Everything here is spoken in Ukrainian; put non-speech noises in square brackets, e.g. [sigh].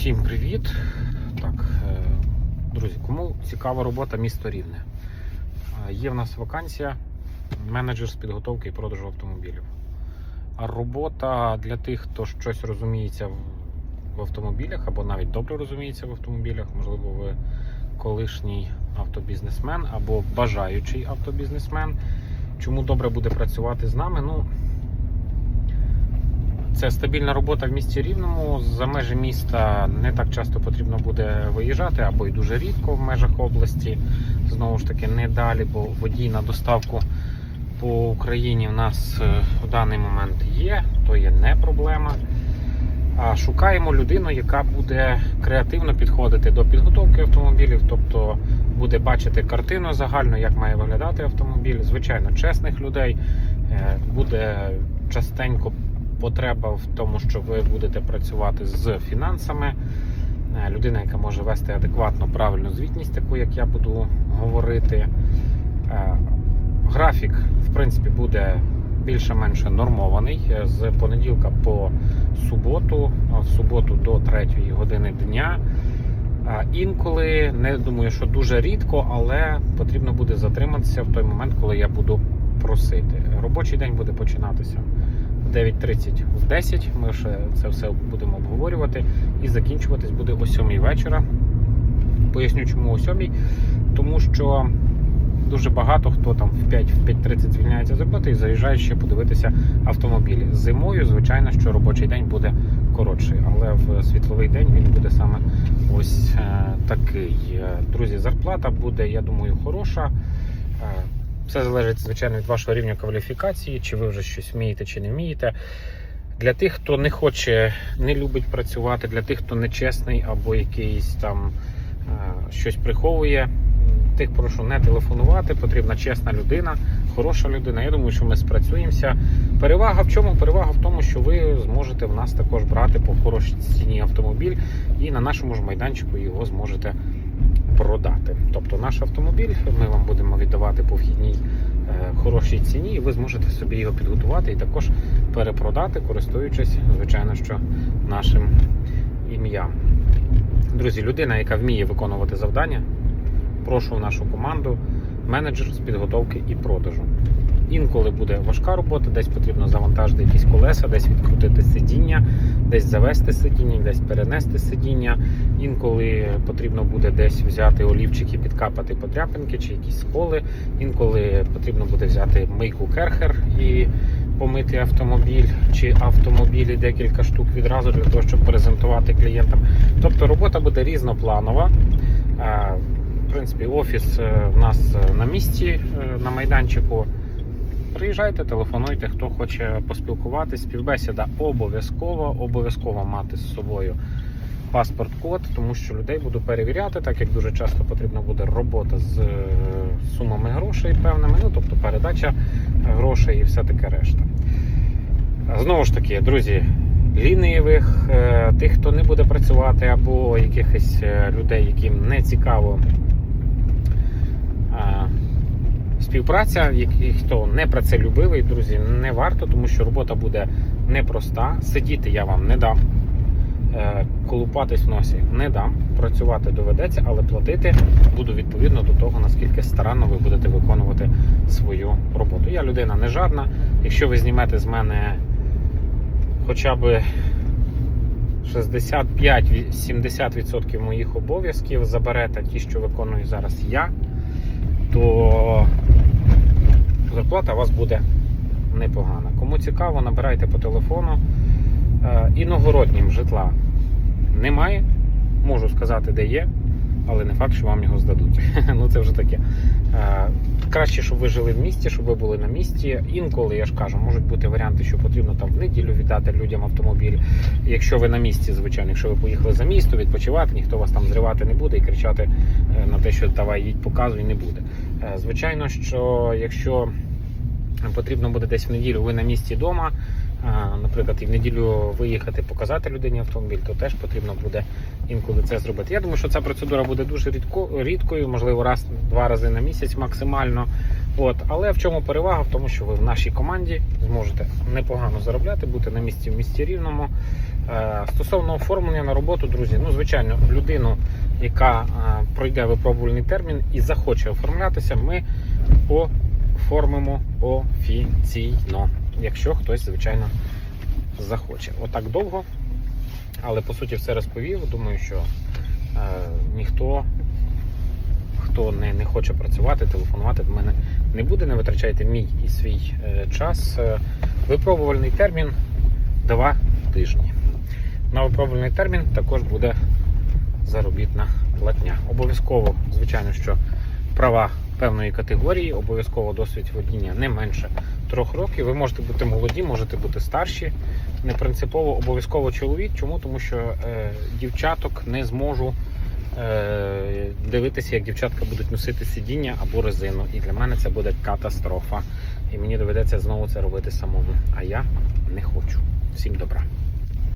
Всім привіт! Так, е, друзі, кому цікава робота місто Рівне? Е, Є в нас вакансія менеджер з підготовки і продажу автомобілів. А робота для тих, хто щось розуміється в- автомобілях або навіть добре розуміється в автомобілях, можливо, ви колишній автобізнесмен або бажаючий автобізнесмен. Чому добре буде працювати з нами? Ну, це стабільна робота в місті Рівному. За межі міста не так часто потрібно буде виїжджати, або й дуже рідко в межах області. Знову ж таки, не далі, бо водій на доставку по Україні в нас е, в даний момент є, то є не проблема. А шукаємо людину, яка буде креативно підходити до підготовки автомобілів, тобто буде бачити картину загальну, як має виглядати автомобіль. Звичайно, чесних людей Е, буде частенько потреба в тому, що ви будете працювати з фінансами. Е, Людина, яка може вести адекватно правильну звітність, таку як я буду говорити. Е, Графік, в принципі, буде більше-менше нормований е, з понеділка по суботу, в суботу до 3 години дня. Інколи не думаю, що дуже рідко, але потрібно буде затриматися в той момент, коли я буду просити. Робочий день буде починатися 9.30 в 10. Ми ще це все будемо обговорювати. І закінчуватись буде о 7 вечора. Поясню, чому о 7. Тому що дуже багато хто там в 5 в 5.30 звільняється з роботи і заїжджає ще подивитися автомобілі. Зимою, звичайно, що робочий день буде коротший, але в світловий день він буде саме ось е, такий. Е, Друзі, зарплата буде, я думаю, хороша. Все залежить, звичайно, від вашого рівня кваліфікації, чи ви вже щось вмієте, чи не вмієте. Для тих, хто не хоче, не любить працювати, для тих, хто нечесний або якийсь там е, щось приховує, тих прошу не телефонувати. Потрібна чесна людина, хороша людина. Я думаю, що ми спрацюємося. Перевага в чому? Перевага в тому, що ви зможете в нас також брати по хорошій ціні автомобіль і на нашому ж майданчику його зможете продати. Тобто наш автомобіль ми вам будемо віддавати по вхідній е, хорошій ціні, і ви зможете собі його підготувати і також перепродати, користуючись, звичайно, що нашим ім'ям. Друзі, людина, яка вміє виконувати завдання, прошу нашу команду менеджер з підготовки і продажу. Інколи буде важка робота, десь потрібно завантажити якісь колеса, десь відкрутити сидіння, десь завести сидіння, десь перенести сидіння. Інколи потрібно буде десь взяти олівчики, підкапати подряпинки чи якісь сколи. Інколи потрібно буде взяти мийку керхер і помити автомобіль чи автомобілі декілька штук відразу для того, щоб презентувати клієнтам. Тобто робота буде різнопланова. В принципі, офіс е, в нас е, на місці е, на майданчику. Приїжджайте, телефонуйте, хто хоче поспілкуватись. Співбесіда обов'язково, обов'язково мати з собою паспорт-код, тому що людей буду перевіряти, так як дуже часто потрібна буде робота з сумами грошей певними, ну тобто передача грошей і все таке решта. Знову ж таки, друзі, лінивих, тих, хто не буде працювати, або якихось людей, яким не цікаво співпраця, які- хто не працелюбивий, друзі, не варто, тому що робота буде непроста. Сидіти я вам не дам. Е, Колупатись в носі не дам. Працювати доведеться, але платити буду відповідно до того, наскільки старанно ви будете виконувати свою роботу. Я людина не жадна. Якщо ви знімете з мене хоча б 65-70% моїх обов'язків, заберете ті, що виконую зараз я, то зарплата у вас буде непогана. Кому цікаво, набирайте по телефону. Е, Іногороднім житла немає. Можу сказати, де є, але не факт, що вам його здадуть. [laughs] ну це вже таке. Е, Краще, щоб ви жили в місті, щоб ви були на місці. Інколи я ж кажу, можуть бути варіанти, що потрібно там в неділю віддати людям автомобіль. Якщо ви на місці, звичайно, якщо ви поїхали за місто, відпочивати, ніхто вас там зривати не буде і кричати е, на те, що давай їдь, показуй, не буде. Звичайно, що якщо потрібно буде десь в неділю, ви на місці вдома. Наприклад, і в неділю виїхати, показати людині автомобіль, то теж потрібно буде інколи це зробити. Я думаю, що ця процедура буде дуже рідко, рідкою, можливо, раз-два рази на місяць максимально. От, але в чому перевага? В тому, що ви в нашій команді зможете непогано заробляти, бути на місці в місті рівному. Е, Стосовно оформлення на роботу, друзі, ну звичайно, людину, яка е, пройде випробувальний термін і захоче оформлятися, ми оформимо офіційно, якщо хтось, звичайно, захоче. Отак довго, але по суті все розповів. Думаю, що е, ніхто, хто не, не хоче працювати, телефонувати до мене не буде. Не витрачайте мій і свій е, час. Е, випробувальний термін два тижні. На випробувальний термін також буде заробітна платня. Обов'язково, звичайно, що права певної категорії, обов'язково досвід водіння не менше трьох років. Ви можете бути молоді, можете бути старші. Не принципово обов'язково чоловік. Чому? Тому що е, дівчаток не зможу е, дивитися, як дівчатка будуть носити сидіння або резину. І для мене це буде катастрофа. І мені доведеться знову це робити самому. А я не хочу. Всім добра.